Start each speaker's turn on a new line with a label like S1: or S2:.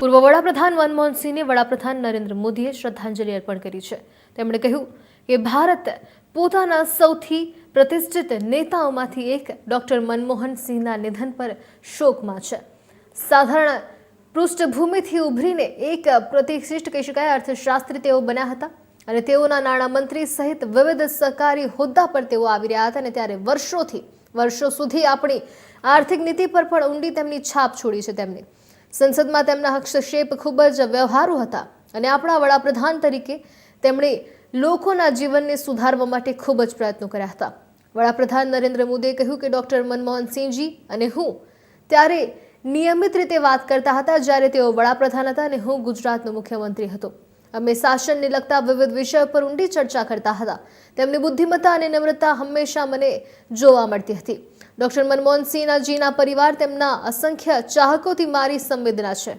S1: પૂર્વ વડાપ્રધાન મનમોહન સિંહને વડાપ્રધાન નરેન્દ્ર મોદીએ શ્રદ્ધાંજલિ અર્પણ કરી છે. તેમણે કહ્યું કે ભારત પોતાના સૌથી પ્રતિષ્ઠિત નેતાઓમાંથી એક ડોક્ટર મનમોહન સિંહના નિધન પર શોકમાં છે. સાધારણ પૃષ્ઠભૂમિથી ઉભરીને એક પ્રતિષ્ઠિત કહી શકાય અર્થશાસ્ત્રી તેઓ બન્યા હતા અને તેઓના નાણામંત્રી સહિત વિવિધ સરકારી હોદ્દા પર તેઓ આવી રહ્યા હતા અને ત્યારે વર્ષોથી, વર્ષો સુધી આપણી આર્થિક નીતિ પર પણ ઊંડી તેમની છાપ છોડી છે તેમની. સંસદમાં તેમના હસ્તક્ષેપ ખૂબ જ વ્યવહારુ હતા અને આપણા વડાપ્રધાન તરીકે તેમણે લોકોના જીવનને સુધારવા માટે ખૂબ જ પ્રયત્નો કર્યા હતા. વડાપ્રધાન નરેન્દ્ર મોદીએ કહ્યું કે ડૉક્ટર મનમોહન સિંહજી અને હું ત્યારે નિયમિત રીતે વાત કરતા હતા જ્યારે તેઓ વડાપ્રધાન હતા અને હું ગુજરાતનો મુખ્યમંત્રી હતો. અમે શાસનને લગતા વિવિધ વિષયો પર ઊંડી ચર્ચા કરતા હતા. તેમની બુદ્ધિમત્તા અને નમ્રતા હંમેશા મને જોવા મળતી હતી. ડૉક્ટર મનમોહનસિંહના જીના પરિવાર તેમના અસંખ્ય ચાહકોથી મારી સંવેદના છે.